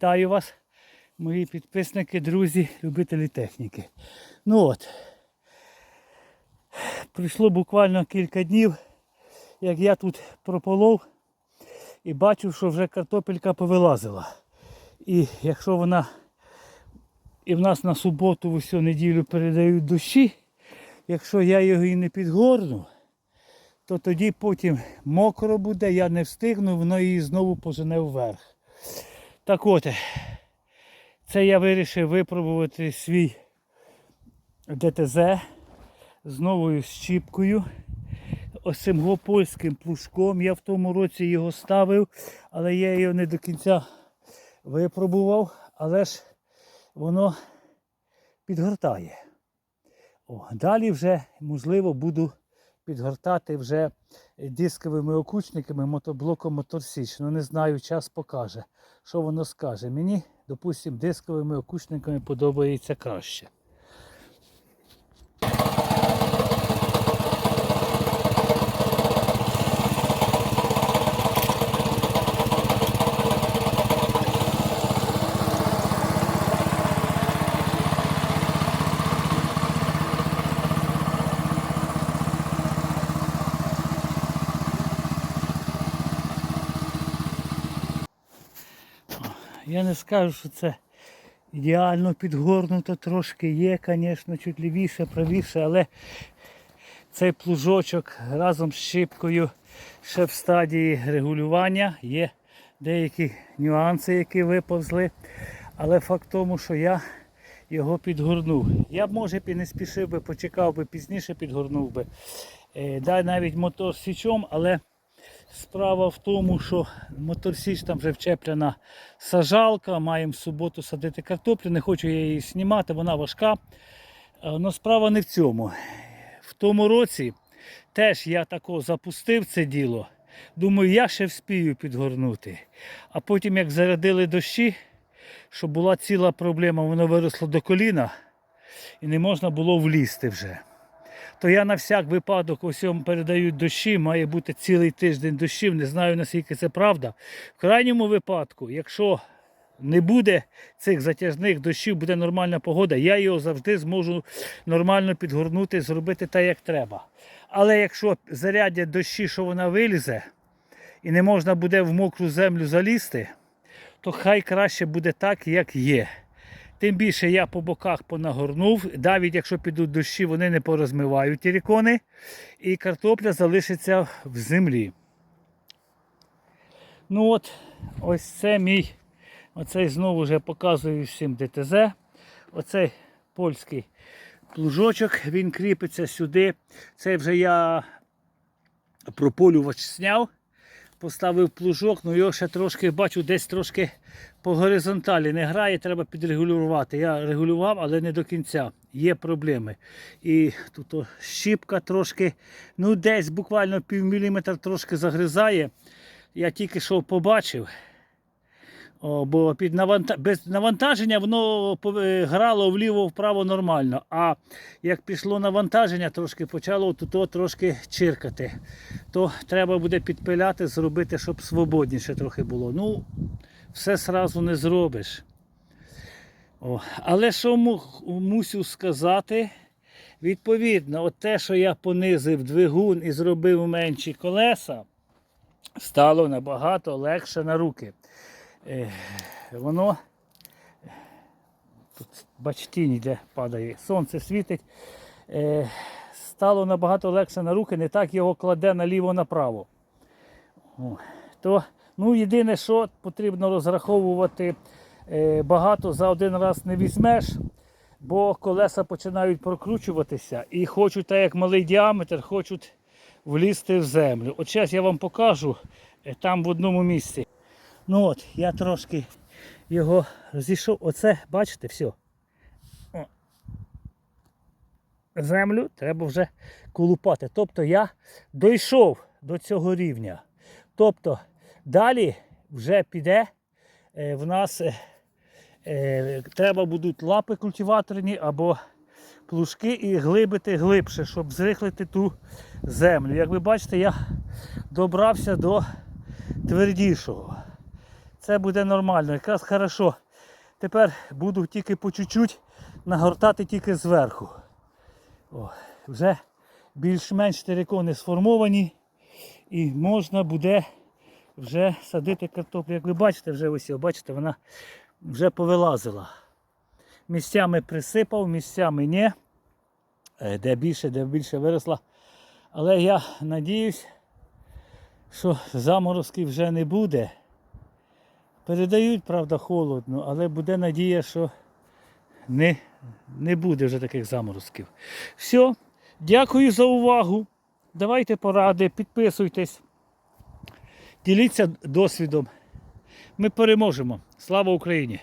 Вітаю вас, мої підписники, друзі, любителі техніки. Ну от, пройшло буквально кілька днів, як я тут прополов і бачу, що вже картопелька повилазила. І якщо вона і в нас на суботу в усю неділю передають дощі, якщо я його і не підгорну, то тоді потім мокро буде, я не встигну, воно її знову пожене вверх. Так от, це я вирішив випробувати свій ДТЗ з новою щіпкою. Ось цим го польським плужком. Я в тому році його ставив, але я його не до кінця випробував, але ж воно підгортає. О, далі вже, можливо, буду підгортати вже дисковими окучниками мотоблоком Моторсіч. Ну не знаю, час покаже, що воно скаже. Мені, допустимо, дисковими окучниками подобається краще. Я не скажу, що це ідеально підгорнуто, трошки є, звісно, чуть лівіше, правіше, але цей плужочок разом з щипкою ще в стадії регулювання. Є деякі нюанси, які виповзли. Але факт тому, що я його підгорнув. Я б, може, і не спішив би, почекав би, пізніше підгорнув би. Е, Дай навіть мотор січом, але Справа в тому, що моторсіч там вже вчеплена сажалка, маємо в суботу садити картоплю, не хочу я її знімати, вона важка. Але справа не в цьому. В тому році теж я тако запустив це діло. Думаю, я ще вспію підгорнути. А потім, як зарядили дощі, що була ціла проблема, воно виросло до коліна і не можна було влізти вже то я на всяк випадок усьому передають дощі, має бути цілий тиждень дощів, не знаю наскільки це правда. В крайньому випадку, якщо не буде цих затяжних дощів, буде нормальна погода, я його завжди зможу нормально підгорнути, зробити так, як треба. Але якщо зарядять дощі, що вона вилізе, і не можна буде в мокру землю залізти, то хай краще буде так, як є. Тим більше я по боках понагорнув. Навіть якщо підуть дощі, вони не порозмивають ті рікони. І картопля залишиться в землі. Ну от, ось це мій. Оцей знову вже показую всім ДТЗ. Оцей польський плужочок, він кріпиться сюди. Цей вже я прополювач зняв. Поставив плужок, ну його ще трошки бачу, десь трошки по горизонталі не грає, треба підрегулювати. Я регулював, але не до кінця. Є проблеми. І тут щіпка трошки, ну десь буквально пів міліметра трошки загризає. Я тільки що побачив. О, бо під наванта... без навантаження воно грало вліво-вправо нормально. А як пішло навантаження, трошки почало тут трошки чиркати. То треба буде підпиляти, зробити, щоб свободніше трохи було. Ну, все сразу не зробиш. О, але що му- мусю сказати, відповідно, от те, що я понизив двигун і зробив менші колеса, стало набагато легше на руки. Е, воно тут бач, тінь йде, падає, сонце світить. Е, стало набагато легше на руки, не так його кладе наліво-направо. То, ну, єдине, що потрібно розраховувати, е, багато за один раз не візьмеш, бо колеса починають прокручуватися і хочуть, так як малий діаметр, хочуть влізти в землю. От зараз я вам покажу е, там в одному місці. Ну от, я трошки його зійшов. Оце, бачите, все. Землю треба вже колупати. Тобто я дійшов до цього рівня. Тобто далі вже піде е, в нас е, е, треба будуть лапи культиваторні або плужки і глибити глибше, щоб зрихлити ту землю. Як ви бачите, я добрався до твердішого. Це буде нормально, якраз хорошо. Тепер буду тільки по чуть-чуть нагортати тільки зверху. О, вже більш-менш терикони сформовані і можна буде вже садити картоплю. Як ви бачите, вже ось, бачите, вона вже повилазила. Місцями присипав, місцями ні. Е, Де більше, де більше виросла. Але я надіюсь, що заморозків вже не буде. Передають, правда, холодно, але буде надія, що не, не буде вже таких заморозків. Все, дякую за увагу. Давайте поради, підписуйтесь, діліться досвідом. Ми переможемо. Слава Україні!